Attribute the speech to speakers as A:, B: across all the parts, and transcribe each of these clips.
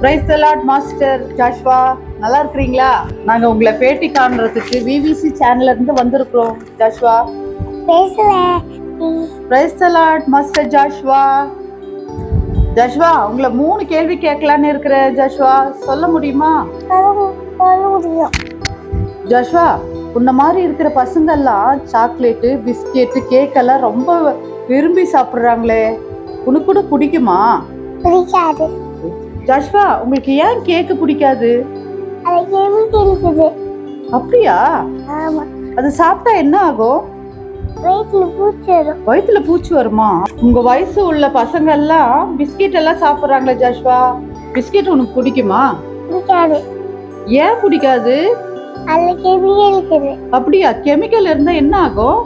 A: Price தலாட் master Joshua நல்லா இருக்கிறீங்களா? நாங்க உங்களை பேட்டி காண்றதுக்கு விவிசி சேனல்ல இருந்து வந்திருக்கிறோம் ஜாஷ்வா பிரைஸ் தலாட் மாஸ்டர் ஜாஷ்வா ஜாஷ்வா உங்களை மூணு கேள்வி கேட்கலான்னு இருக்கிற ஜாஷ்வா சொல்ல முடியுமா? ஜாஷ்வா உன்ன மாதிரி இருக்கிற பசங்கெல்லாம் சாக்லேட்டு பிஸ்கெட்டு கேக் எல்லாம் ரொம்ப விரும்பி சாப்பிட்றாங்களே. உனக்கு கூட பிடிக்குமா?
B: பிடிக்காது.
A: ஜாஷ்வா உங்களுக்கு ஏன் கேக்கு பிடிக்காது? அப்படியா? அது சாப்பிட்டா என்ன ஆகும்?
B: வயிற்றுல பூச்சி வரும்.
A: வயிற்றுல பூச்சி வருமா? உங்க வயசு உள்ள பசங்க எல்லாம் பிஸ்கெட் எல்லாம் சாப்பிட்றாங்களே ஜாஷ்வா. பிஸ்கெட் உனக்கு பிடிக்குமா? ஏன் பிடிக்காது? அப்படியா? கெமிக்கல் இருந்தா என்ன ஆகும்?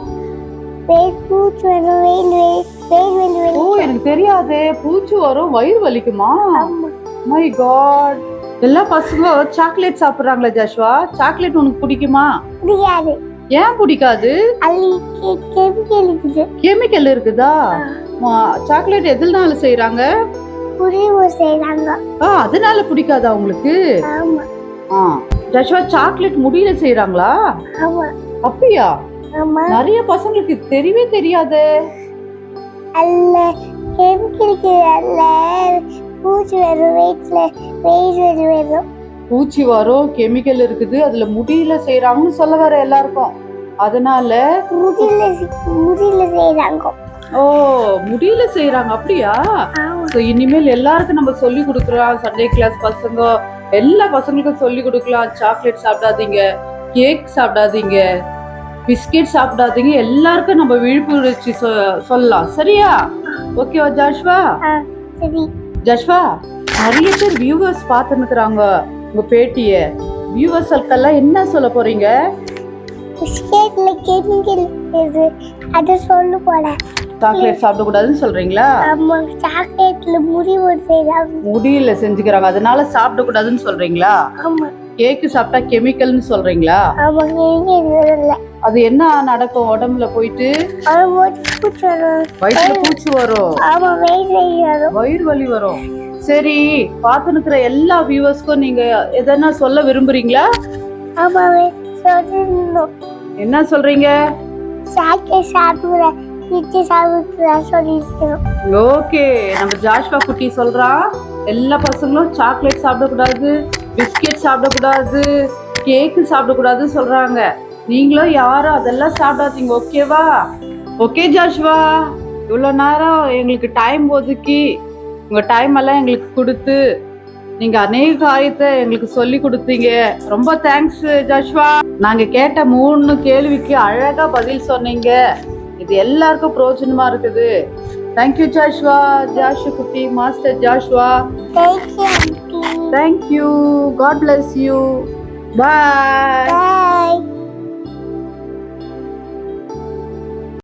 A: ஓ எனக்கு தெரியாதே. பூச்சி வரும் வயிறு வலிக்குமா? மை காட் எல்லா பசங்க சாக்லேட் சாப்பிடுறாங்களே ஜாஷ்வா. சாக்லேட் உனக்கு பிடிக்குமா?
B: பிடிக்காது
A: ஏன் பிடிக்காது?
B: கெமிக்கல் இருக்குது.
A: கெமிக்கல் இருக்குதா? சாக்லேட் எதுனால செய்றாங்க?
B: செய்றாங்க.
A: ஆ அதனால பிடிக்காதா உங்களுக்கு? ஆ. ஜாஷ்வா சாக்லேட் முடியில செய்றாங்களா? அப்படியா?
B: ஆமா.
A: நிறைய பசங்களுக்கு தெரியவே தெரியாதே.
B: அதுல கெமிக்கல் பூச்சி வரும் வயிற்றுல வெயில் வரும்.
A: பூச்சி வரும் கெமிக்கல் இருக்குது அதுல முடியில செய்றாங்கன்னு சொல்ல வர எல்லாருக்கும். அதனால
B: முடியல முடியல செய்றாங்க.
A: ஓ முடியில செய்றாங்க அப்படியா? ஸோ இனிமேல் எல்லாருக்கும் நம்ம சொல்லி கொடுக்குறோம். சண்டே கிளாஸ் பசங்க எல்லா பசங்களுக்கும் சொல்லி கொடுக்கலாம். சாக்லேட் சாப்பிடாதீங்க கேக் சாப்பிடாதீங்க பிஸ்கெட் சாப்பிடாதீங்க. எல்லாருக்கும் நம்ம விழிப்புணர்ச்சி சொல்லலாம். சரியா? ஓகேவா ஜாஷ்வா?
B: சரி.
A: ஜஷ்வா நிறைய பேர் வியூவர்ஸ் பார்த்துன்னுக்குறாங்க. உங்க பேட்டிய. வியூவர்ஸ்க்கெல்லாம் என்ன சொல்ல போறீங்க?
B: பிஸ்கெட்ல கெமிக்கல் இருக்குது அதை சொல்ல போறேன்
A: சாக்லேட் சாப்பிடக்கூடாதுன்னு சொல்றீங்களா?
B: ஆமா சாக்லேட்ல முடிவு செய்றாங்க
A: முடியல செஞ்சுக்கிறாங்க. அதனால சாப்பிடக்கூடாதுன்னு சொல்றீங்களா?
B: ஆமா.
A: கேக்கு சாப்பிட்டா கெமிக்கல்னு சொல்றீங்களா? அது என்ன நடக்கும் உடம்புல போயிட்டு? வயிற்றுல பூச்சி வரும். வயிறு வலி வரும். சரி பார்த்து நிக்கிற எல்லா வியூவர்ஸ்க்கும் நீங்க எதனா சொல்ல விரும்புறீங்களா? என்ன சொல்றீங்க? ஓகே நம்ம ஜாஷ்வா குட்டி சொல்றான் எல்லா பசங்களும் சாக்லேட் சாப்பிடக்கூடாது. பிஸ்கெட் சாப்பிடக்கூடாது கேக்கு சாப்பிடக்கூடாதுன்னு சொல்றாங்க. நீங்களும் யாரும் அதெல்லாம் சாப்பிடாதீங்க ஓகேவா? ஓகே ஜாஷ்வா இவ்வளோ நேரம் எங்களுக்கு டைம் ஒதுக்கி உங்கள் டைம் எல்லாம் எங்களுக்கு கொடுத்து நீங்கள் அநேக காரியத்தை எங்களுக்கு சொல்லி கொடுத்தீங்க. ரொம்ப தேங்க்ஸ் ஜாஷ்வா. நாங்கள் கேட்ட மூணு கேள்விக்கு அழகாக பதில் சொன்னீங்க. இது எல்லாருக்கும் பிரோஜனமாக இருக்குது. தேங்க்யூ ஜாஷ்வா ஜாஷு குட்டி master Joshua.
B: Thank
A: you. God bless you. Bye.
B: Bye.